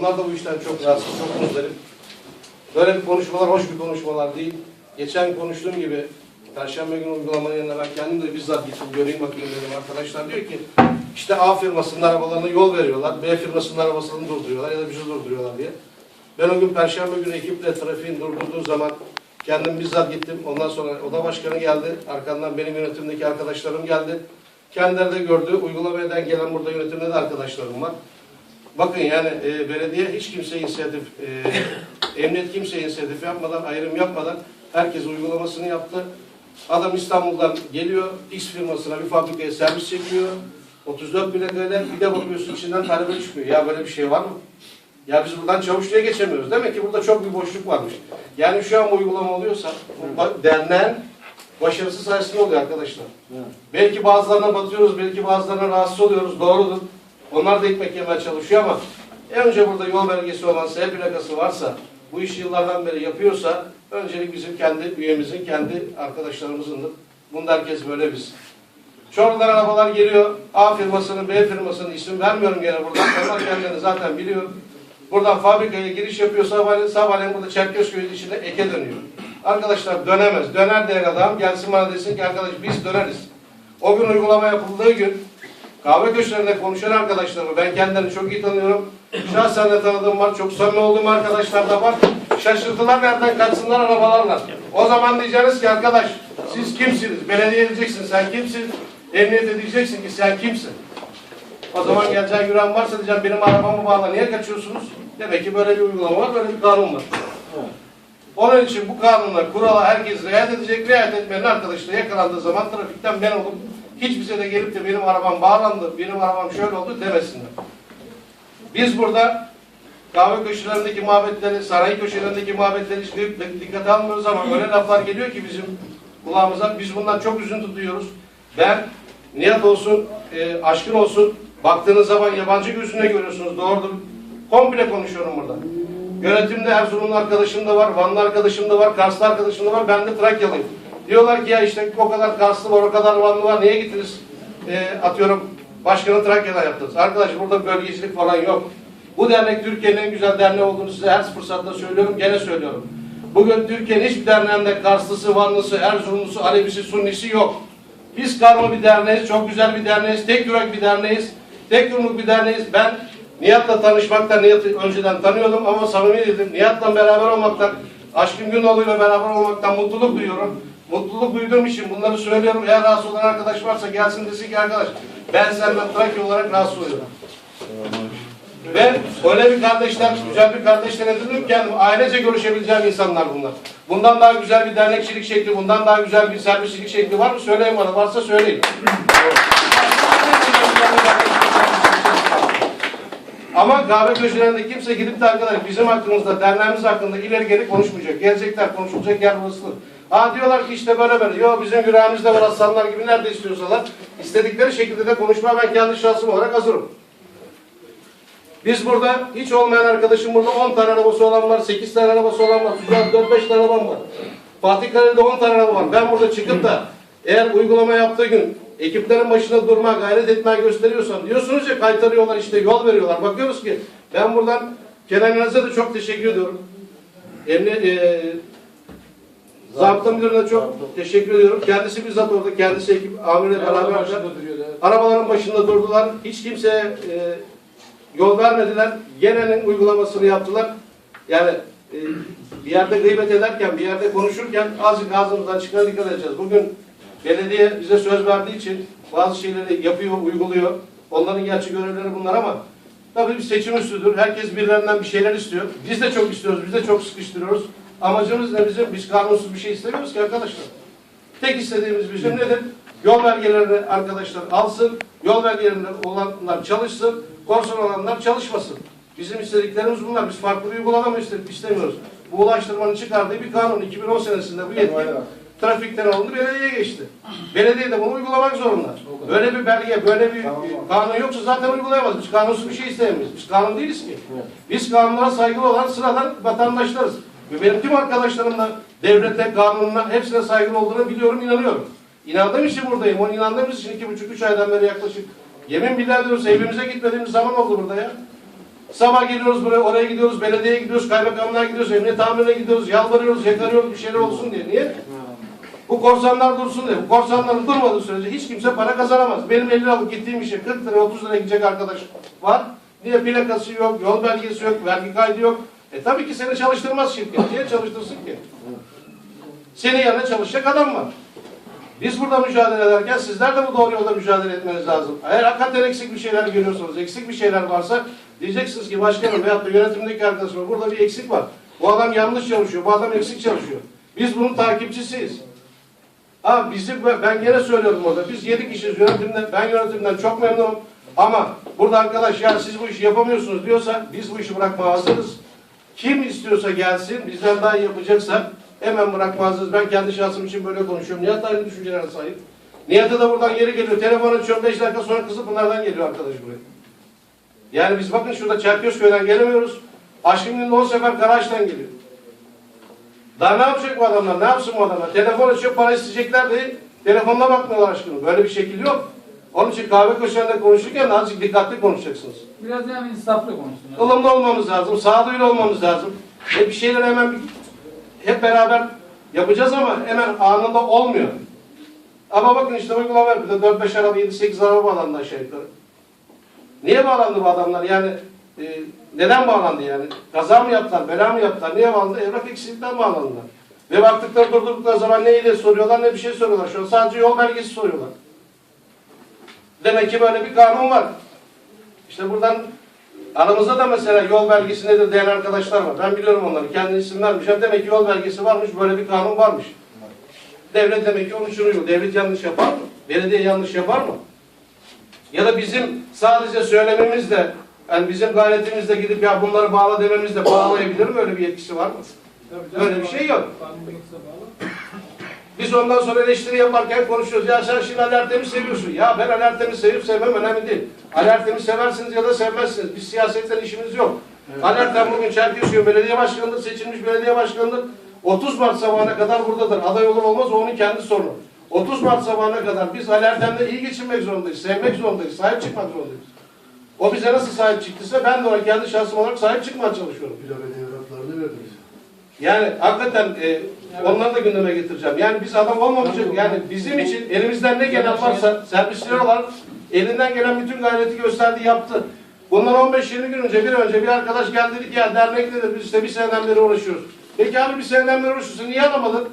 Bunlar da bu işten çok rahatsız, çok muzdarip. Böyle bir konuşmalar hoş bir konuşmalar değil. Geçen konuştuğum gibi Perşembe günü uygulamanın yanına ben kendim de bizzat gittim göreyim bakayım dedim. Arkadaşlar diyor ki işte A firmasının arabalarına yol veriyorlar. B firmasının arabasını durduruyorlar ya da bizi durduruyorlar diye. Ben o gün Perşembe günü ekiple trafiğin durdurduğu zaman kendim bizzat gittim. Ondan sonra oda başkanı geldi. Arkamdan benim yönetimdeki arkadaşlarım geldi. Kendileri de gördü. Uygulamadan gelen burada yönetimde de arkadaşlarım var. Bakın yani e, belediye hiç kimse inisiyatif, e, emniyet kimse inisiyatif yapmadan, ayrım yapmadan herkes uygulamasını yaptı. Adam İstanbul'dan geliyor, X firmasına bir fabrikaya servis çekiyor. 34 plakayla bir de bakıyorsun içinden talebe çıkıyor. Ya böyle bir şey var mı? Ya biz buradan Çavuşlu'ya geçemiyoruz. Demek ki burada çok bir boşluk varmış. Yani şu an uygulama oluyorsa derneğin başarısı sayesinde oluyor arkadaşlar. Belki bazılarına batıyoruz, belki bazılarına rahatsız oluyoruz. Doğrudur. Onlar da ekmek yemeye çalışıyor ama önce burada yol belgesi olan S plakası varsa, bu işi yıllardan beri yapıyorsa öncelik bizim kendi üyemizin, kendi arkadaşlarımızındır. Bunda herkes böyle biz. Çorlu'dan arabalar geliyor. A firmasının, B firmasının isim vermiyorum gene buradan. Onlar kendilerini zaten biliyor. Buradan fabrikaya giriş yapıyor sabahleyin, sabahleyin burada Çerkezköy'ün içinde eke dönüyor. Arkadaşlar dönemez. Döner diyen adam gelsin bana desin ki arkadaş biz döneriz. O gün uygulama yapıldığı gün kahve köşelerinde konuşan arkadaşlarımı ben kendilerini çok iyi tanıyorum. Şahsen de tanıdığım var. Çok samimi olduğum arkadaşlar da var. Şaşırdılar nereden kaçsınlar arabalarla. O zaman diyeceğiniz ki arkadaş siz kimsiniz? Belediye diyeceksin sen kimsin? Emniyete diyeceksin ki sen kimsin? O zaman geleceğin güven varsa diyeceğim benim arabamı bağla niye kaçıyorsunuz? Demek ki böyle bir uygulama var, böyle bir kanun var. Onun için bu kanunla, kurala herkes riayet edecek. Riayet etmeyen arkadaş da yakalandığı zaman trafikten ben olup hiç bize de gelip de benim arabam bağlandı, benim arabam şöyle oldu demesinler. Biz burada kahve köşelerindeki muhabbetleri, sanayi köşelerindeki muhabbetleri hiç dik- dikkate almıyoruz ama öyle laflar geliyor ki bizim kulağımıza. Biz bundan çok üzüntü duyuyoruz. Ben Nihat olsun, e, aşkın olsun baktığınız zaman yabancı gözüne görüyorsunuz. Doğrudur. Komple konuşuyorum burada. Yönetimde Erzurumlu arkadaşım da var, Vanlı arkadaşım da var, Karslı arkadaşım da var. Ben de Trakyalıyım. Diyorlar ki ya işte o kadar Karslı var, o kadar Vanlı var. Niye gittiniz? E, atıyorum başkanı Trakya'dan yaptınız. Arkadaş burada bölgecilik falan yok. Bu dernek Türkiye'nin en güzel derneği olduğunu size her fırsatta söylüyorum, gene söylüyorum. Bugün Türkiye'nin hiçbir derneğinde Karslısı, Vanlısı, Erzurumlusu, Alevisi, Sunnisi yok. Biz karma bir derneğiz, çok güzel bir derneğiz, tek yürek bir derneğiz, tek yumruk bir derneğiz. Ben Nihat'la tanışmaktan, Nihat'ı önceden tanıyordum ama samimi dedim. Nihat'la beraber olmaktan, Aşkın Günoğlu'yla beraber olmaktan mutluluk duyuyorum. Mutluluk duyduğum için bunları söylüyorum. Eğer rahatsız olan arkadaş varsa gelsin desin ki arkadaş ben senden Trakya olarak rahatsız oluyorum. Ve öyle bir kardeşler, güzel bir kardeşler edindim ki yani ailece görüşebileceğim insanlar bunlar. Bundan daha güzel bir dernekçilik şekli, bundan daha güzel bir servisçilik şekli var mı? Söyleyin bana. Varsa söyleyin. Ama kahve köşelerinde kimse gidip de arkadaş bizim hakkımızda, derneğimiz hakkında ileri geri konuşmayacak. Gelecekler, konuşulacak yer burasıdır. Ha diyorlar ki işte böyle böyle. Yok bizim yüreğimizde var aslanlar gibi nerede istiyorsalar. istedikleri şekilde de konuşmaya ben kendi şahsım olarak hazırım. Biz burada hiç olmayan arkadaşım burada 10 tane arabası olan var, 8 tane arabası olan var, Sudan 4-5 tane arabam var. Fatih Kale'de 10 tane araba var. Ben burada çıkıp da eğer uygulama yaptığı gün ekiplerin başında durma, gayret etmeye gösteriyorsam diyorsunuz ya kaytarıyorlar işte yol veriyorlar. Bakıyoruz ki ben buradan Kenan İnanız'a da çok teşekkür ediyorum. Emniyet, e, Zabıta Müdürü'ne çok teşekkür ediyorum. Kendisi bizzat orada, kendisi ekip amirle beraber arabaların başında durdular. Hiç kimseye e, yol vermediler. Genenin uygulamasını yaptılar. Yani e, bir yerde gıybet ederken, bir yerde konuşurken azıcık ağzımızdan çıkana dikkat edeceğiz. Bugün belediye bize söz verdiği için bazı şeyleri yapıyor, uyguluyor. Onların gerçi görevleri bunlar ama tabii bir seçim üstüdür. Herkes birilerinden bir şeyler istiyor. Biz de çok istiyoruz, biz de çok sıkıştırıyoruz. Amacımız ne bizim? Biz kanunsuz bir şey istemiyoruz ki arkadaşlar. Tek istediğimiz bizim nedir? Yol belgelerini arkadaşlar alsın, yol belgelerinde olanlar çalışsın, korsan olanlar çalışmasın. Bizim istediklerimiz bunlar. Biz farklı bir uygulama iste- istemiyoruz. Bu ulaştırmanın çıkardığı bir kanun. 2010 senesinde bu yetki trafikten alındı, belediyeye geçti. Belediye de bunu uygulamak zorunda. Böyle bir belge, böyle bir kanun yoksa zaten uygulayamaz. Biz kanunsuz bir şey istemeyiz. Biz kanun değiliz ki. Biz kanunlara saygılı olan sıradan vatandaşlarız. Ve benim tüm arkadaşlarım da devlete, kanununa, hepsine saygılı olduğunu biliyorum, inanıyorum. İnandığım için buradayım. Onu inandığımız için iki buçuk, üç aydan beri yaklaşık. Yemin billah diyoruz evimize gitmediğimiz zaman oldu burada ya. Sabah geliyoruz buraya, oraya gidiyoruz, belediyeye gidiyoruz, kaymakamlığa gidiyoruz, emniyet amirine gidiyoruz, yalvarıyoruz, yakarıyoruz bir şeyler olsun diye. Niye? Bu korsanlar dursun diye. Bu korsanların durmadığı sürece hiç kimse para kazanamaz. Benim 50 liralık gittiğim işe 40 lira 30 lira gidecek arkadaş var. Niye plakası yok, yol belgesi yok, vergi kaydı yok. E tabii ki seni çalıştırmaz şirket. Niye çalıştırsın ki? Senin yanına çalışacak adam var. Biz burada mücadele ederken sizler de bu doğru yolda mücadele etmeniz lazım. Eğer hakikaten eksik bir şeyler görüyorsanız, eksik bir şeyler varsa diyeceksiniz ki başkanım veyahut da yönetimdeki arkadaşlar burada bir eksik var. Bu adam yanlış çalışıyor, bu adam eksik çalışıyor. Biz bunun takipçisiyiz. Ha bizim ben gene söylüyorum orada. Biz yedi kişiyiz yönetimden. Ben yönetimden çok memnunum. Ama burada arkadaş ya siz bu işi yapamıyorsunuz diyorsa biz bu işi bırakmaya hazırız. Kim istiyorsa gelsin, bizden daha iyi yapacaksa hemen bırakmaya hazırız. Ben kendi şahsım için böyle konuşuyorum. Nihat aynı düşüncelere sahip. Nihat'a da buradan geri geliyor. Telefon açıyorum. Beş dakika sonra kızı bunlardan geliyor arkadaş buraya. Yani biz bakın şurada Çerkezköy'den gelemiyoruz. Günde 10 sefer Karaağaç'tan geliyor. Daha ne yapacak bu adamlar? Ne yapsın bu adamlar? Telefon açıyor, para isteyecekler de telefonuna bakmıyorlar aşkına. Böyle bir şekil yok. Onun için kahve köşelerinde konuşurken azıcık dikkatli konuşacaksınız. Biraz yani insaflı konuşsun. ılımlı olmamız lazım, sağduyulu olmamız lazım. Ve bir şeyler hemen hep beraber yapacağız ama hemen anında olmuyor. Ama bakın işte uygulama var. Bir de 4-5 araba, 7-8 araba bağlandı aşağı yukarı. Niye bağlandı bu adamlar? Yani e, neden bağlandı yani? Kaza mı yaptılar, bela mı yaptılar? Niye bağlandı? Evrak eksiklikten bağlandılar. Ve baktıkları durdurdukları zaman ne ile soruyorlar ne bir şey soruyorlar. Şu an sadece yol belgesi soruyorlar. Demek ki böyle bir kanun var. İşte buradan aramızda da mesela yol belgesi nedir diyen arkadaşlar var. Ben biliyorum onları. Kendi isim vermişim. Demek ki yol belgesi varmış. Böyle bir kanun varmış. Devlet demek ki onu şunu Devlet yanlış yapar mı? Belediye yanlış yapar mı? Ya da bizim sadece söylememizle yani bizim gayretimizle gidip ya bunları bağla dememizle bağlayabilir mi? Öyle bir yetkisi var mı? Böyle bir şey yok. Biz ondan sonra eleştiri yaparken konuşuyoruz. Ya sen şimdi Ali Ertem'i seviyorsun. Ya ben Ali Ertem'i sevip sevmem önemli değil. Ali Ertem'i seversiniz ya da sevmezsiniz. Biz siyasetten işimiz yok. Ali Ertem bugün Çerkezköy Belediye Başkanı'ndır, seçilmiş belediye başkanıdır. 30 Mart sabahına kadar buradadır. Aday olur olmaz o onun kendi sorunu. 30 Mart sabahına kadar biz Ali Ertem'le iyi geçinmek zorundayız, sevmek zorundayız, sahip çıkmak zorundayız. O bize nasıl sahip çıktıysa ben de ona kendi şahsım olarak sahip çıkmaya çalışıyorum. Belediye evraklarını verdiniz. Yani hakikaten e, onları da gündeme getireceğim. Yani biz adam olmamışız. Yani bizim için elimizden ne gelen varsa servisler olarak elinden gelen bütün gayreti gösterdi, yaptı. Bundan 15-20 gün önce bir önce bir arkadaş geldi dedi ki ya dernek nedir? Biz işte bir seneden beri uğraşıyoruz. Peki abi bir seneden beri uğraşıyorsun. Niye alamadın?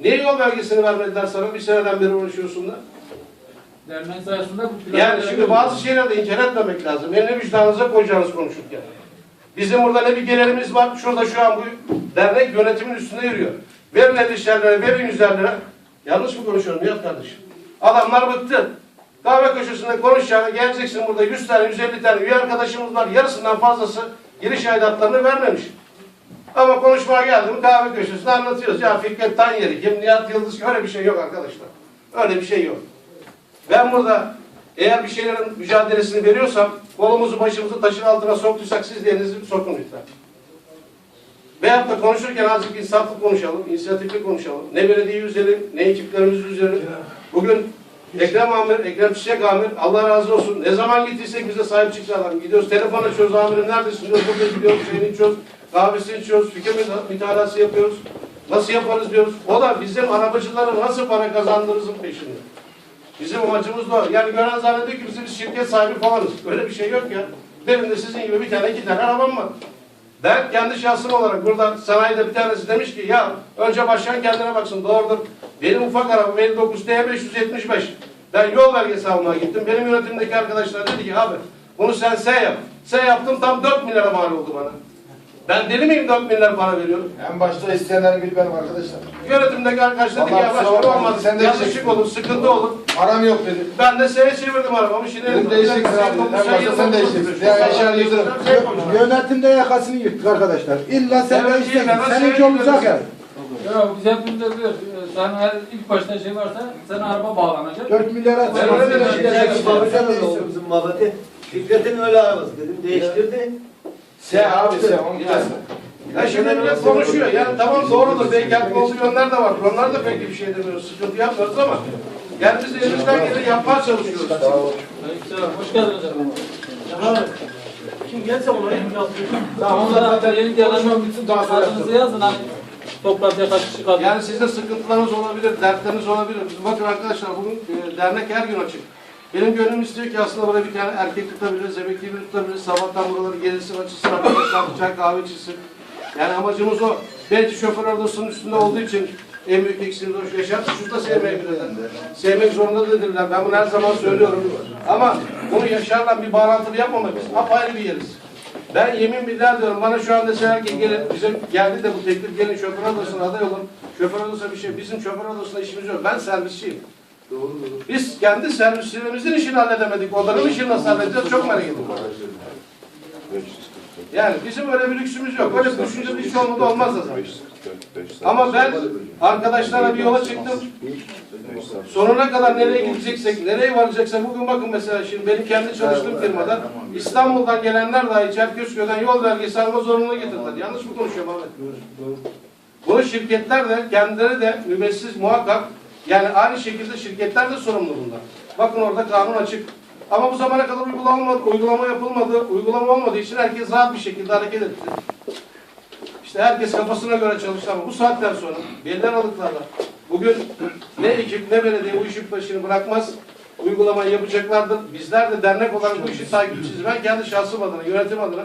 Niye yol belgesini vermediler sana? Bir seneden beri uğraşıyorsun da. Derneğin sayesinde bu Yani şimdi bazı şeyleri de inkar etmemek lazım. Elini vicdanınıza koyacağınız konuşurken. Bizim burada ne bir gelirimiz var. Şurada şu an bu dernek yönetimin üstünde yürüyor. Verin 50 lira, verin 100 lira. Yanlış mı konuşuyorum Nihat kardeşim? Adamlar bıktı. Kahve köşesinde konuşacağına geleceksin burada 100 tane, 150 tane üye arkadaşımız var. Yarısından fazlası giriş aidatlarını vermemiş. Ama konuşmaya geldim kahve köşesinde anlatıyoruz. Ya Fikret Tanyeri kim, Nihat Yıldız öyle bir şey yok arkadaşlar. Öyle bir şey yok. Ben burada eğer bir şeylerin mücadelesini veriyorsam kolumuzu başımızı taşın altına soktuysak siz de elinizi sokun lütfen. Veyahut da konuşurken azıcık insaflı konuşalım, inisiyatifli konuşalım. Ne belediye üzerim, ne ekiplerimiz üzerim. Bugün Ekrem Amir, Ekrem Çiçek Amir, Allah razı olsun. Ne zaman gittiysek bize sahip çıktı adam. Gidiyoruz, telefon açıyoruz amirim, neredesin diyoruz, burada gidiyoruz, şeyini içiyoruz, kahvesini içiyoruz, fikir mütalası yapıyoruz. Nasıl yaparız diyoruz. O da bizim arabacılara nasıl para kazandırırızın peşinde. Bizim amacımız da o. Yani gören zannediyor ki biz, biz şirket sahibi falanız. Öyle bir şey yok ya. Benim de sizin gibi bir tane iki tane arabam var. Ben kendi şahsım olarak burada sanayide bir tanesi demiş ki ya önce başkan kendine baksın doğrudur. Benim ufak arabam 59 T575. Ben yol belgesi almaya gittim. Benim yönetimdeki arkadaşlar dedi ki abi bunu sen S yap. S yaptım tam 4 milyara mal oldu bana. Ben deli miyim 4 milyar para veriyorum? En başta isteyenler bir benim arkadaşlar. Yönetimdeki arkadaşlar dedi ki ya Vallahi başkan kusura bakma, olmaz. sen de Yanlışlık olur, sıkıntı olur. Param yok dedi. Ben de S'ye çevirdim arabamı. Şimdi Dedim değişeceksin abi. En başta sen değişeceksin. Ya eşya yıldırım. Yönetimde yakasını yırttık arkadaşlar. İlla sen değişeceksin. Seninki şey olacak yani. Ya biz hepimiz de biliyoruz. Ee, Sen her ilk başta şey varsa sen araba bağlanacak. 4 milyara Ben öyle da oldu bizim muhabbeti. Fikret'in öyle arabası dedim değiştirdi. Se abi se. Onu Yani. Ya şimdi millet konuşuyor. Yani tamam doğrudur. Belki haklı olduğu yönler de var. Onlar da pek bir şey demiyoruz. Sıkıntı yapmıyoruz ama yani biz elimizden geleni yapmaya çalışıyoruz. Aleykümselam. Hoş geldiniz efendim. Kim gelse ona imza Tamam onlar zaten yeni daha sonra Adınızı yazın hani toplantıya kaç kişi kaldı. Yani sizde sıkıntılarınız olabilir, dertleriniz olabilir. Bakın arkadaşlar bugün e, dernek her gün açık. Benim gönlüm istiyor ki aslında buraya bir tane erkek tutabiliriz, emekli bir tutabiliriz. Sabahtan buraları gelirsin, açılsın, arkadaşlar çay kahve içilsin. Yani amacımız o. Belki şoför odasının üstünde olduğu için en büyük eksiğimiz o. Yaşar şurada sevmeyebilirler. Sevmek zorunda değildirler. Ben bunu her zaman söylüyorum. Ama bunu Yaşar'la bir bağlantılı yapmamak biz apayrı bir yeriz. Ben yemin billah diyorum bana şu anda deseler ki gelin bizim geldi de bu teklif gelin şoför odasına aday olun. Şoför odasına bir şey bizim şoför odasında işimiz yok. Ben servisçiyim. Biz kendi servislerimizin işini halledemedik. Onların işini nasıl halledeceğiz çok merak ediyorum. Yani bizim öyle bir lüksümüz yok. Öyle bir düşünce bir şey olmadı olmaz da zaten. Ama ben arkadaşlarla bir yola çıktım. Sonuna kadar nereye gideceksek, nereye varacaksak bugün bakın mesela şimdi benim kendi çalıştığım firmada İstanbul'dan gelenler dahi Çerkezköy'den yol vergisi alma zorunluluğu getirdiler. Yanlış mı konuşuyorum Ahmet? Bunu şirketler de kendileri de mümessiz muhakkak yani aynı şekilde şirketler de sorumlu bundan. Bakın orada kanun açık. Ama bu zamana kadar uygulama, uygulama yapılmadı. Uygulama olmadığı için herkes rahat bir şekilde hareket etti. İşte herkes kafasına göre çalıştı ama bu saatten sonra belli aralıklarla bugün ne ekip ne belediye bu işin başını bırakmaz. Uygulamayı yapacaklardır. Bizler de dernek olarak bu işi takipçiyiz. Ben kendi şahsım adına, yönetim adına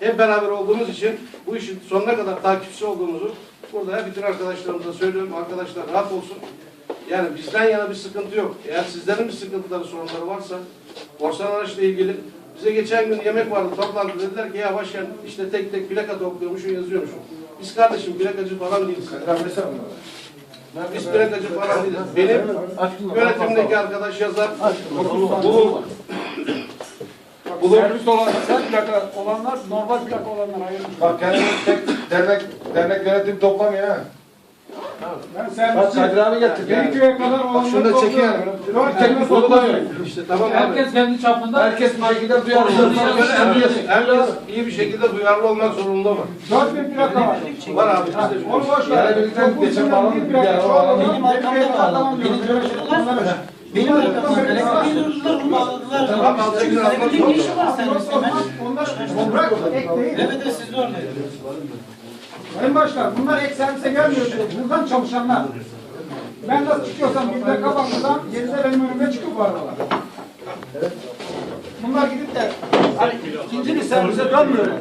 hep beraber olduğumuz için bu işin sonuna kadar takipçisi olduğumuzu burada bütün arkadaşlarımıza söylüyorum. Arkadaşlar rahat olsun. Yani bizden yana bir sıkıntı yok. Eğer sizlerin bir sıkıntıları, sorunları varsa korsan araçla ilgili bize geçen gün yemek vardı, toplantı dediler ki ya başkan işte tek tek plaka topluyormuşsun, yazıyormuşsun. Biz kardeşim plakacı falan değiliz. Biz plakacı falan değiliz. Benim yönetimdeki arkadaş yazar. Bu Bu servis olan, plaka olanlar, normal plaka olanlar ayrılmış. Bak kendimiz tek dernek, dernek yönetim toplamıyor ha. Ben Bak servis Kadir abi getir. Gerekiyor kadar olanları şunu da çekin yani. İşte tamam abi. Herkes kendi çapında Herkes bir şekilde duyarlı. Böyle herkes, herkes iyi bir şekilde duyarlı olmak zorunda mı? Dört bin plaka var. Var abi bir Onu boş ver. Yani birlikte geçen bağlandık, bir. Benim arkamda bağlandı. Benim arkamdan plaka durdurdular, bunu bağladılar. Tamam, alacak bir almak Ne işi var serviste ben? Onlar toprak ek değil. Evet de siz de oradaydınız. Sayın Başkan bunlar ek servise gelmiyor. Buradan çalışanlar. Ben nasıl çıkıyorsam bir plaka bakmadan geride benim önüme çıkıyor bu arabalar. Bunlar gidip de hani ikinci bir servise dönmüyorlar.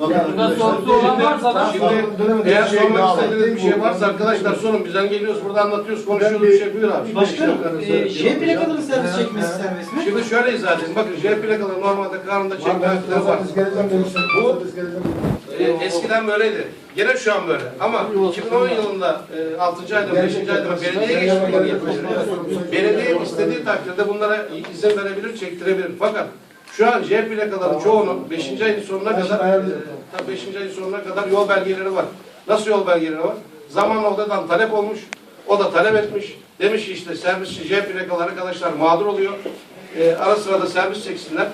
Burada sorusu olan varsa da Şimdi eğer sormak istediğiniz bir şey varsa arkadaşlar sorun. Bizden geliyoruz burada anlatıyoruz, konuşuyoruz bir şey buyur abi. Başkanım, e, J plakaların servis çekmesi serbest mi? Şimdi şöyle izah edeyim. Bakın J plakaları normalde karnında çekmekler var. Bu-. Ee, eskiden böyleydi. Gene şu an böyle. Ama 2010 yılında e, 6. ayda 5. ayda belediye geçti bunları yapıyor. Belediye istediği takdirde bunlara izin verebilir, çektirebilir. Fakat şu an J plakaların çoğunun 5. ayın sonuna kadar e, tabii 5. ayın sonuna kadar yol belgeleri var. Nasıl yol belgeleri var? Zamanla odadan talep olmuş. O da talep etmiş. Demiş ki işte servisçi J plakalı arkadaşlar mağdur oluyor. E, ara sıra da servis çeksinler.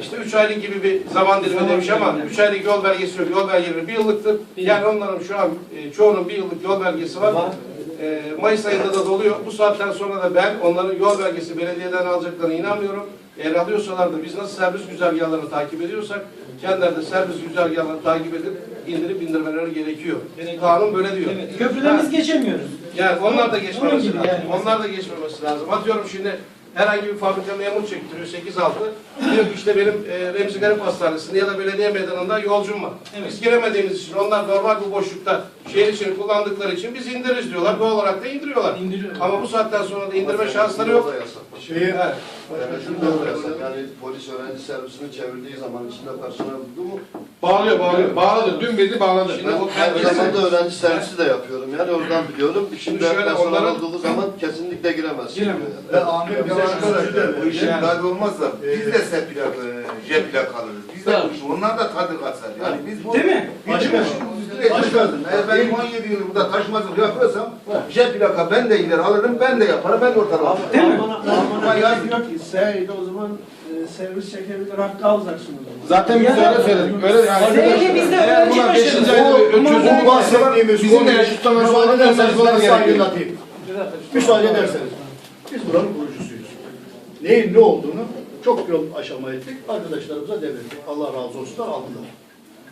İşte 3 aylık gibi bir zaman dilimi demiş ama 3 aylık yol belgesi yok. Yol belgeleri bir yıllıktır. Yani onların şu an e, çoğunun bir yıllık yol belgesi var. E, Mayıs ayında da doluyor. Bu saatten sonra da ben onların yol belgesi belediyeden alacaklarına inanmıyorum. Eğer alıyorsalar da biz nasıl servis güzergahlarını takip ediyorsak kendileri de servis güzergahlarını takip edip indirip indirmeleri gerekiyor. Kanun böyle diyor. Köprülerimiz geçemiyoruz. Yani onlar da geçmemesi lazım. yani. Onlar da geçmemesi lazım. Atıyorum şimdi herhangi bir fabrika memur çektiriyor 8-6. Diyor ki işte benim e, Remzi Garip Hastanesi'nde ya da belediye meydanında yolcum var. Biz giremediğimiz için onlar normal bu boşlukta şehir içini kullandıkları için biz indiririz diyorlar. Doğal olarak da indiriyorlar. İndiriyor. Ama bu saatten sonra da indirme şansları yok. Şeyi, Evet. Yani şunu da yasak. Yani polis öğrenci servisini çevirdiği zaman içinde personel buldu mu? bağlıyor, bağlıyor. Bağladı. Dün beni bağladı. Şimdi o Aynı zamanda öğrenci servisi de yapıyorum. Yani oradan biliyorum. İçinde şöyle personel onların- olduğu zaman kesinlikle giremez. Giremez. Ve amir bize şunu söyledi, bu işin olmazsa biz de S plak, e, J plak alırız. Biz de bu onlar da tadı kaçar. Yani biz bu... Değil mi? Üstüne çıkardın. Eğer ben 17 yıl burada taşımacılık yapıyorsam J plaka ben de gider alırım, ben de yaparım, ben de ortadan alırım. Değil mi? Ama yaz diyor ki Seyit o zaman servis çekebilir hakkı alacaksın o zaman. Zaten biz öyle söyledik. Öyle yani. Zeynep bizde Eğer öğrenci buna başladı. 5. ayda bir çözümü bu varsa bahsettiğimiz bizim konuyu de eşit tanımlı müsaade ederseniz ben size gerekiyor. aydınlatayım. Müsaade ederseniz. Biz buranın kurucusuyuz. Neyin ne olduğunu Çok yol aşama ettik. Arkadaşlarımıza devrettik. Allah razı olsunlar aldılar.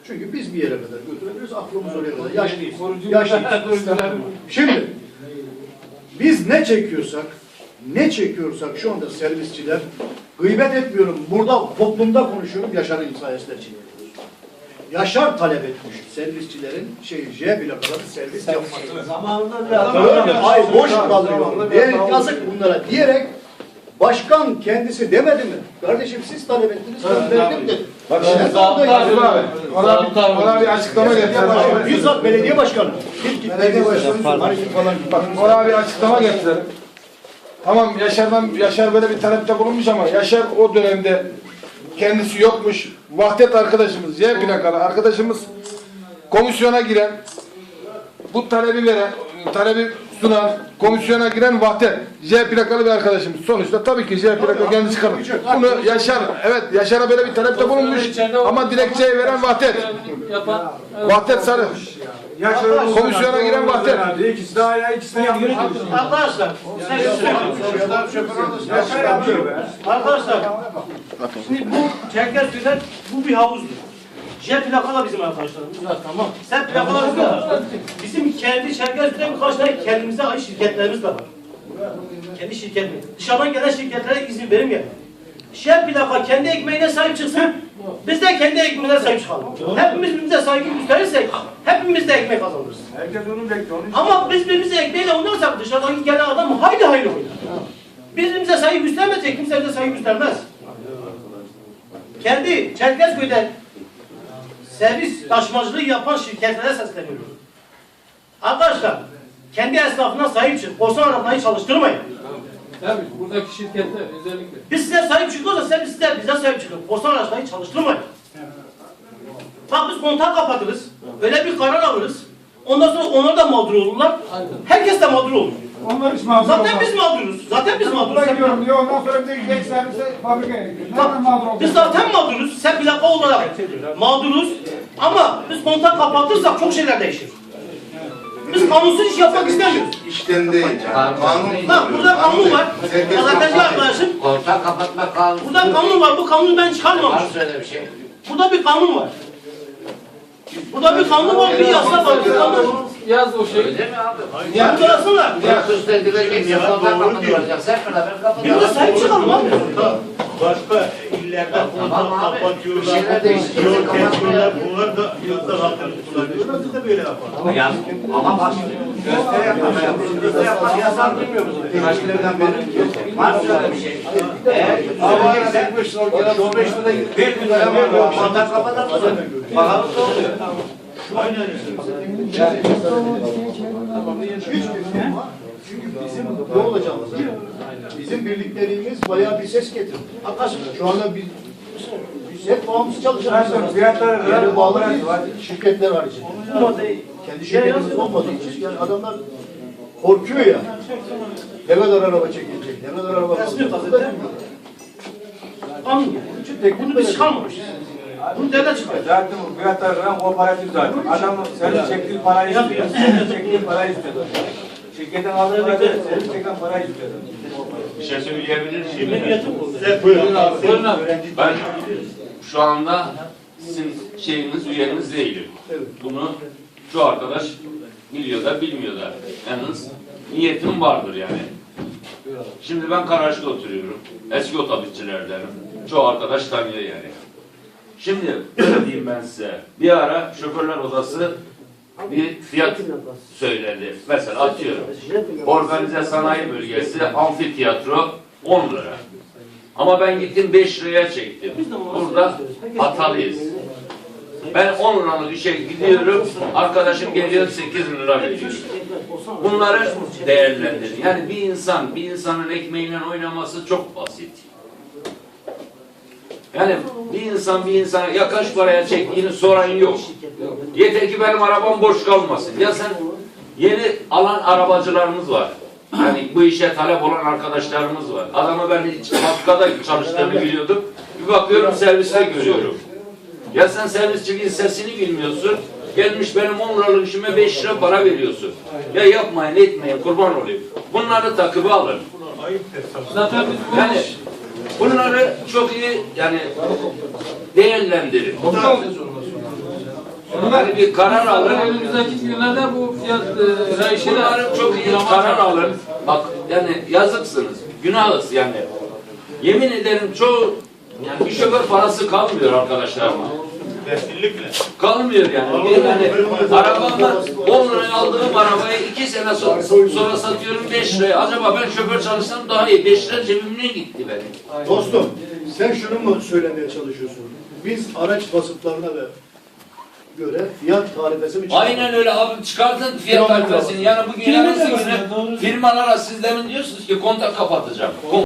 Çünkü biz bir yere kadar götürebiliriz. Aklımız oraya kadar. Yaşlıyız. Yaşlıyız. Şimdi biz ne çekiyorsak, ne çekiyorsak şu anda servisçiler, gıybet etmiyorum. Burada toplumda konuşuyorum. Yaşar'ın sayesinde çekiyoruz. Yaşar talep etmiş servisçilerin şey J plakaları servis yapmasını. Zamanında bir adam Öyle, ay boş kalıyor. Diyerek yazık bunlara diyerek başkan kendisi demedi mi? Kardeşim siz talep ettiniz ben verdim dedi. Bak şimdi yazıyorum. abi. Ona bir, ona bir açıklama getirelim. Bizzat belediye başkanı. Git git belediye başkanı. Hani falan. Bak ona bir açıklama getirelim. Tamam Yaşar'dan Yaşar böyle bir talepte bulunmuş ama Yaşar o dönemde kendisi yokmuş. Vahdet arkadaşımız, Y plakalı arkadaşımız komisyona giren bu talebi veren, talebi sunan, komisyona giren Vahdet, J plakalı bir arkadaşımız. Sonuçta tabii ki J plaka kendisi kalır. Bunu Yaşar, evet Yaşar'a böyle bir talepte bulunmuş ama dilekçeyi veren Vahdet. Vahdet Sarı. Komisyona giren Vahdet. İkisi de hala ikisini yapıyor. Arkadaşlar, sen şunu söylüyorsun. Arkadaşlar, şimdi bu Çerkezköy'den bu bir havuzdur. J plakalı bizim arkadaşlarımız. Tamam. Sen plakalar bizim arkadaşlar. Bizim kendi Çerkezköy'den birkaç tane kendimize ait şirketlerimiz de var. Kendi şirketimiz. Dışarıdan gelen şirketlere izin verim yani. J plaka kendi ekmeğine sahip çıksın. Biz de kendi ekmeğine sahip çıkalım. Hepimiz birbirimize saygı gösterirsek hepimiz de ekmek kazanırız. Herkes onu bekliyor. Ama biz birbirimize ekmeğiyle oynarsak dışarıdaki gelen adam haydi haydi oynar. Biz birbirimize saygı göstermezsek kimse bize saygı göstermez. Kendi Çerkezköy'de servis taşımacılığı yapan şirketlere sesleniyorum. Arkadaşlar kendi esnafına sahip çık. Korsan arabayı çalıştırmayın. Tabii buradaki şirketler özellikle. Biz size sahip çıkıyorsa sen siz de bize sahip çıkın. Korsan araçları çalıştırmayın. Bak biz kontak kapatırız. Öyle bir karar alırız. Ondan sonra onlar da mağdur olurlar. Herkes de mağdur olur. Onlar hiç mağdur Zaten olmaz. biz mağduruz. Zaten biz mağduruz. gidiyorum diyor. Ondan sonra bir de gidecek servise fabrikaya gidiyor. Nereden mağdur Bak, olacak? biz zaten mağduruz. Sen plaka olarak mağduruz. Ama biz kontak kapatırsak çok şeyler değişir. Biz kanunsuz iş yapmak istemiyoruz. İşten değil. Kanun. Bak burada kanun var. Gazeteci arkadaşım. Ortak kapatma kanunu. Burada kanun var. Bu kanunu ben çıkarmamışım. Var öyle bir şey. Burada bir kanun var. Burada bir kanun var, bir yasa var, bir kanun. Yaz o şeyi. Öyle mi abi? Burada yazsınlar. Ya üst edilecekse ortak kapatılacak. Hep beraber Bir de kapatılacak. sahip çıkalım abi. Başka illerde Tamam abi. Bir kapatıyorlar. Yol kesiyorlar. Bunlar da yolda hakkını kullanıyorlar. Biz de böyle yapalım. Ya, ama bak gösteri yapmaya gösteri yapmak yasal bilmiyor musun? Başkalarından beri var öyle bir şey. Eğer gösterecekse o beş lira bir gün lira ortak kapatamazsın. Bakalım ne oluyor. Çünkü bizim ne olacağımız, bizim birliklerimiz bayağı bir ses getirdi. Arkadaşlar şu anda biz, biz hep bağımsız çalışıyoruz. Fiyatları Yani bağlı değil, şirketler hariç. Kendi şirketimiz olmadığı için yani adamlar korkuyor ya. Ne kadar araba çekilecek, ne kadar araba kalacak. Kanun. Bunu biz çıkarmamışız. Bunu devlet çıkarıyor. Zaten bu fiyatlar kooperatif zaten. Adam senin çektiğin parayı istiyor. Senin çektiğin parayı istiyor. Şirketten aldığı parayı senin çeken parayı istiyor. Bir şey söyleyebilir miyim? Bu. Buyurun abi. Buyurun abi. Ben şu anda sizin şeyiniz, üyeniz değilim. Bunu şu arkadaş biliyor da bilmiyor da. Yalnız niyetim vardır yani. Şimdi ben Karaç'ta oturuyorum. Eski otobüsçülerdenim. Çoğu arkadaş tanıyor yani. Şimdi diyeyim ben size. Bir ara şoförler odası bir fiyat söyledi. Mesela atıyorum. Organize sanayi bölgesi amfiteyatro 10 lira. Ama ben gittim 5 liraya çektim. Burada hatalıyız. Ben 10 liralık işe gidiyorum, arkadaşım geliyor 8 lira veriyor. Bunları değerlendirin. Yani bir insan, bir insanın ekmeğiyle oynaması çok basit. Yani bir insan bir insana ya kaç paraya çektiğini soran yok. Yeter ki benim arabam boş kalmasın. Ya sen yeni alan arabacılarımız var. Hani bu işe talep olan arkadaşlarımız var. Adamı ben hiç fabrikada çalıştığını biliyordum. Bir bakıyorum serviste görüyorum. Ya sen servisçiliğin sesini bilmiyorsun. Gelmiş benim 10 liralık işime 5 lira para veriyorsun. Ya yapmayın etmeyin kurban olayım. Bunları takıba alın. Zaten biz bu Yani Bunları çok iyi yani değerlendirin. Yani bir karar alın. Önümüzdeki günlerde bu fiyat e, Bunları çok iyi karar alın. Bak yani yazıksınız. Günahız yani. Yemin ederim çoğu yani bir şoför parası kalmıyor arkadaşlar. Kesinlikle. Kalmıyor yani. Bir yani arabamla 10 liraya aldığım arabayı 2 sene so- sonra satıyorum 5 liraya. Acaba ben şoför çalışsam daha iyi. 5 lira cebimden gitti benim. Dostum sen şunu mu söylemeye çalışıyorsun? Biz araç vasıflarına ve göre fiyat tarifesi mi çıkarttık? Aynen öyle abi çıkartın fiyat tarifesini. Yani bugün yarın güne firmalara siz demin diyorsunuz ki kontak kapatacağım. Kon-